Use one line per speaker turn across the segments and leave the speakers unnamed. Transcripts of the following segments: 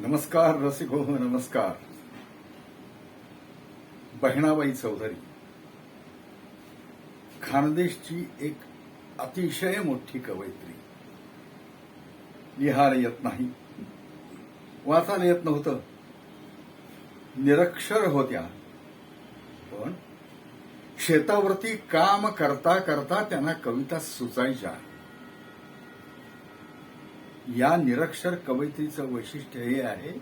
नमस्कार रसिक हो नमस्कार. बहिणाबाई चौधरी. खानदेशची एक अतिशय मोठी कवयित्री. लिहायला येत नाही. वाचायला येत नव्हतं. निरक्षर होत्या. पण शेतावरती काम करता करता त्यांना कविता सुचायच्या. या निरक्षर कवयित्रीचं वैशिष्ट्य हे आहे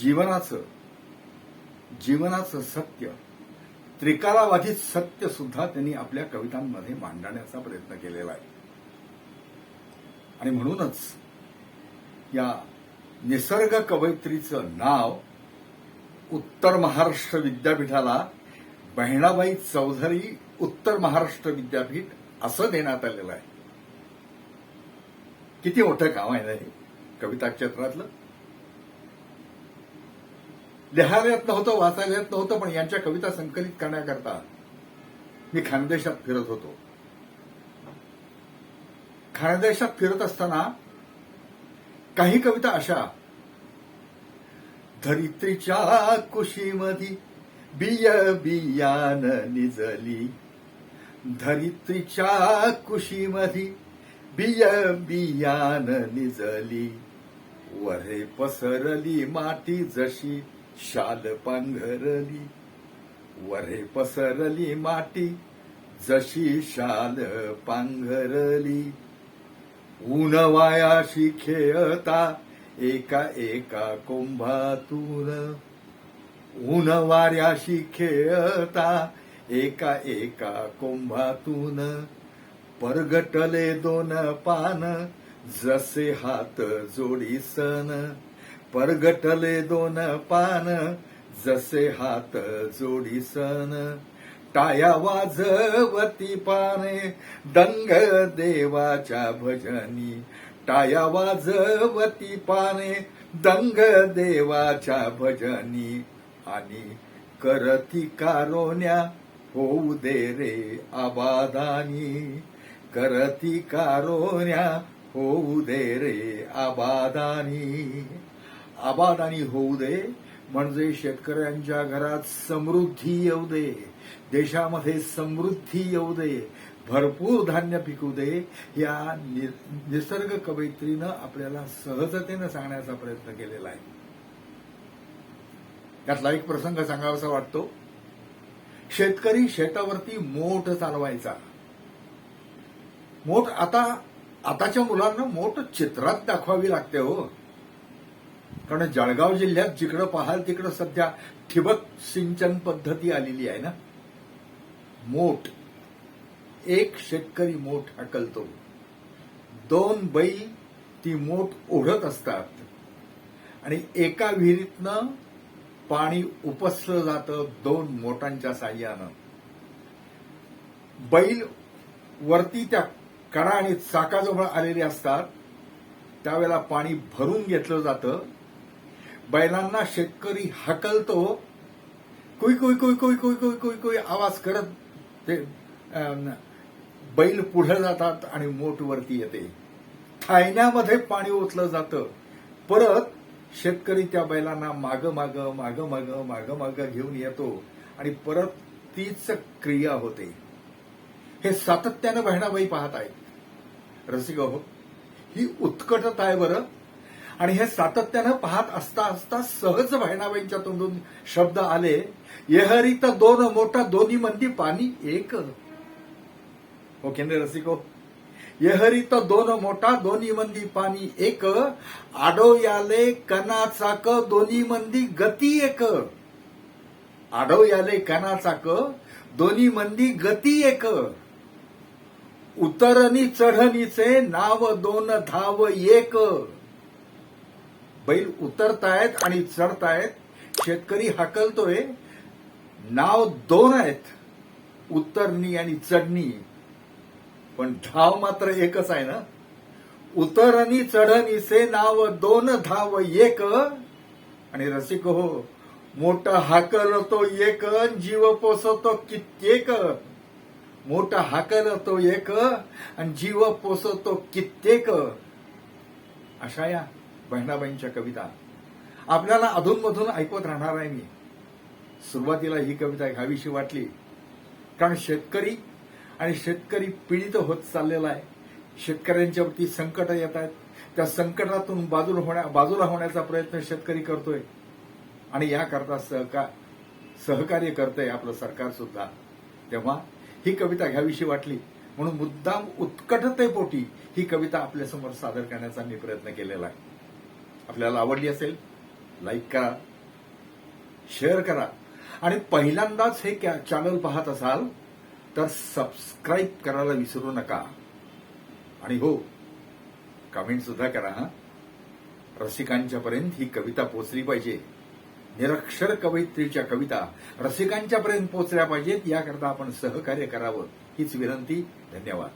जीवनाचं जीवनाचं सत्य त्रिकालाबाधित सत्य सुद्धा त्यांनी आपल्या कवितांमध्ये मांडण्याचा प्रयत्न केलेला आहे. आणि म्हणूनच या निसर्ग कवयित्रीचं नाव उत्तर महाराष्ट्र विद्यापीठाला बहिणाबाई चौधरी उत्तर महाराष्ट्र विद्यापीठ असं देण्यात आलेलं आहे. किती मोठं काम आहे ना हे? कविता क्षेत्रातलं? लिहायला येत नव्हतं वाचायला येत नव्हतं पण यांच्या कविता संकलित करण्याकरता मी खानदेशात फिरत होतो. खानदेशात फिरत असताना काही कविता अशा. धरित्रीच्या कुशीमधी बिय बियान निजली. धरित्रीच्या कुशीमधी बिय बियान निजली. वरे पसरली माती जशी शाल पांघरली. वरे पसरली माती जशी शाल पांघरली. ऊन वायाशी खेळता एका एका कुंभातून. ऊन वाऱ्याशी खेळता एका एका कुंभातून. परगटले दोन पान जसे हात जोडी सन परगटले दोन पान जसे हात जोडी सन टाया वाजवती पाने दंग देवाच्या भजनी. टाया वाजवती पाने दंग देवाच्या भजनी. आणि करती कारोण्या होऊ दे रे आबादानी. करती कारोन्या होऊ दे रे आबादानी. आबादानी होऊ दे म्हणजे शेतकऱ्यांच्या घरात समृद्धी येऊ दे देशामध्ये समृद्धी येऊ दे भरपूर धान्य पिकू दे. या नि- निसर्ग कवयित्रीनं आपल्याला सहजतेनं सांगण्याचा प्रयत्न केलेला आहे. त्यातला एक प्रसंग सांगावासा वाटतो. शेतकरी शेतावरती मोठ चालवायचा. मोठ आता आताच्या मुलांना मोठ चित्रात दाखवावी लागते हो. कारण जळगाव जिल्ह्यात जिकडं पाहाल तिकडं सध्या ठिबक सिंचन पद्धती आलेली आहे ना. मोठ एक शेतकरी मोठ हकलतो. दोन बैल ती मोठ ओढत असतात. आणि एका विहिरीतनं पाणी उपसलं जातं दोन मोटांच्या साह्यानं. बैल वरती त्या कडा आणि चाकाजवळ आलेली असतात त्यावेळेला पाणी भरून घेतलं जातं. बैलांना शेतकरी हकलतो. कुई कुई कुई कुई कुई कुई कुई कुई आवाज करत ते बैल पुढे जातात आणि मोठ वरती येते. थायण्यामध्ये पाणी ओतलं जातं. परत शेतकरी त्या बैलांना माग माग माग माग माग माग घेऊन येतो आणि परत तीच क्रिया होते. हे सातत्यानं बहिणाबाई पाहत आहेत. रसिक हो ही उत्कटता आहे बरं. आणि हे सातत्यानं पाहत असता असता सहज बहिणाबाईंच्या तोंडून शब्द आले येहरीत दोन मोठा दोन्ही मंदी पाणी एक. हो केंद्र रसिको येहरीत दोन मोठा दोन्ही मंदी पाणी एक आडो याले कना चाक दोन्ही मंदी गती एक. आडो याले कना चाक दोन्ही मंदी गती एक. उतरणी चढणीचे नाव दोन धाव एक. बैल उतरतायत आणि चढतायत शेतकरी हाकलतोय. नाव दोन आहेत उतरणी आणि चढणी पण धाव मात्र एकच आहे ना? उतरणी चढणीचे नाव दोन धाव एक. आणि रसिक हो मोठा हाकलतो एक जीव पोसतो कित्येक. मोठा हाकलतो एक आणि जीव पोसतो कित्येक. अशा या बहिणाबाईंच्या कविता. आपल्याला अधूनमधून ऐकवत राहणार आहे मी. सुरुवातीला ही कविता घ्यावीशी वाटली. कारण शेतकरी आणि शेतकरी पीडित होत चाललेला आहे. शेतकऱ्यांच्यावरती संकट येत आहेत. त्या संकटातून बाजूला होण्या बाजूला होण्याचा प्रयत्न शेतकरी करतोय. आणि याकरता सहका सहकार्य करतंय आपलं सरकार सुद्धा. तेव्हा ही कविता घ्यावीशी वाटली. म्हणून मुद्दाम उत्कटतेपोटी ही कविता आपल्यासमोर सादर करण्याचा मी प्रयत्न केलेला आहे. आपल्याला आवडली असेल लाईक करा शेअर करा. आणि पहिल्यांदाच हे कॅ- चॅनल पाहत असाल तर सबस्क्राईब करायला विसरू नका. आणि हो कमेंट सुद्धा करा हा. रसिकांच्यापर्यंत ही कविता पोचली पाहिजे. निरक्षर कवयित्रीच्या कविता रसिकांच्यापर्यंत पोचल्या पाहिजेत. याकरता आपण सहकार्य करावं. हीच विनंती. धन्यवाद.